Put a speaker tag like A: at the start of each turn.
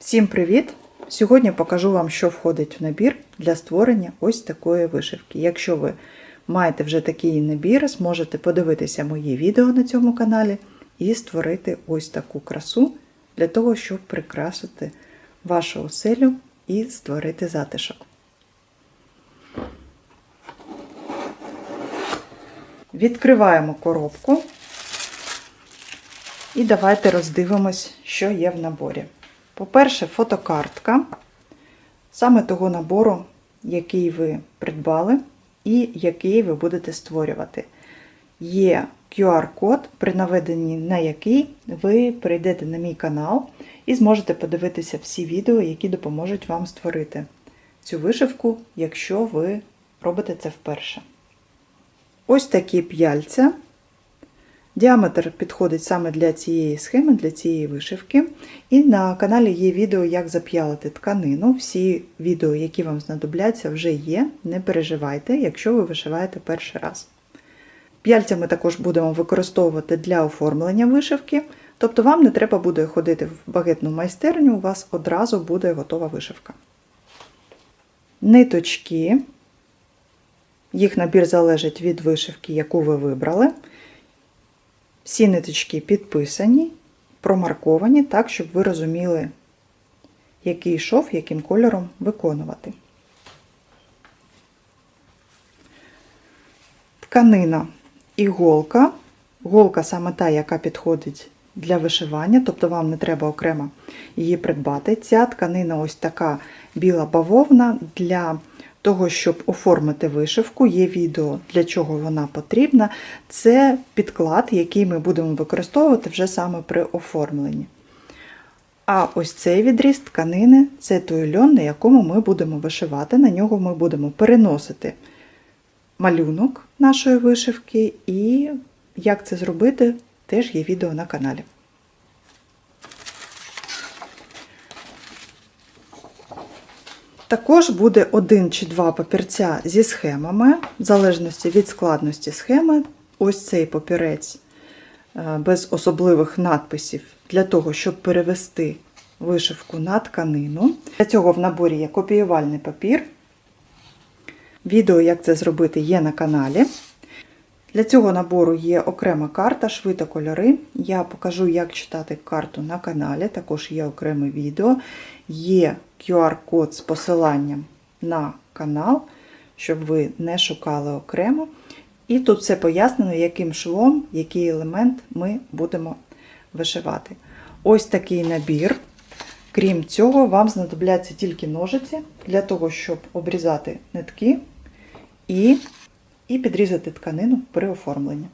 A: Всім привіт! Сьогодні покажу вам, що входить в набір для створення ось такої вишивки. Якщо ви маєте вже такий набір, зможете подивитися мої відео на цьому каналі і створити ось таку красу для того, щоб прикрасити вашу оселю і створити затишок. Відкриваємо коробку і давайте роздивимось, що є в наборі. По-перше, фотокартка саме того набору, який ви придбали і який ви будете створювати. Є QR-код, при наведенні на який ви прийдете на мій канал і зможете подивитися всі відео, які допоможуть вам створити цю вишивку, якщо ви робите це вперше. Ось такі п'яльця. Діаметр підходить саме для цієї схеми, для цієї вишивки. І на каналі є відео, як зап'ялити тканину. Всі відео, які вам знадобляться, вже є. Не переживайте, якщо ви вишиваєте перший раз. П'яльця ми також будемо використовувати для оформлення вишивки, тобто вам не треба буде ходити в багетну майстерню, у вас одразу буде готова вишивка. Ниточки. Їх набір залежить від вишивки, яку ви вибрали. Всі ниточки підписані, промарковані так, щоб ви розуміли, який шов, яким кольором виконувати. Тканина іголка. Голка саме та, яка підходить для вишивання, тобто вам не треба окремо її придбати. Ця тканина ось така біла бавовна для того, щоб оформити вишивку, є відео, для чого вона потрібна. Це підклад, який ми будемо використовувати вже саме при оформленні. А ось цей відріз тканини це той льон, на якому ми будемо вишивати. На нього ми будемо переносити малюнок нашої вишивки, і як це зробити, теж є відео на каналі. Також буде один чи два папірця зі схемами, в залежності від складності схеми. Ось цей папірець без особливих надписів для того, щоб перевести вишивку на тканину. Для цього в наборі є копіювальний папір. Відео, як це зробити, є на каналі. Для цього набору є окрема карта, шви кольори. Я покажу, як читати карту на каналі, також є окреме відео. Є QR-код з посиланням на канал, щоб ви не шукали окремо. І тут все пояснено, яким швом, який елемент ми будемо вишивати. Ось такий набір. Крім цього, вам знадобляться тільки ножиці для того, щоб обрізати нитки і, і підрізати тканину при оформленні.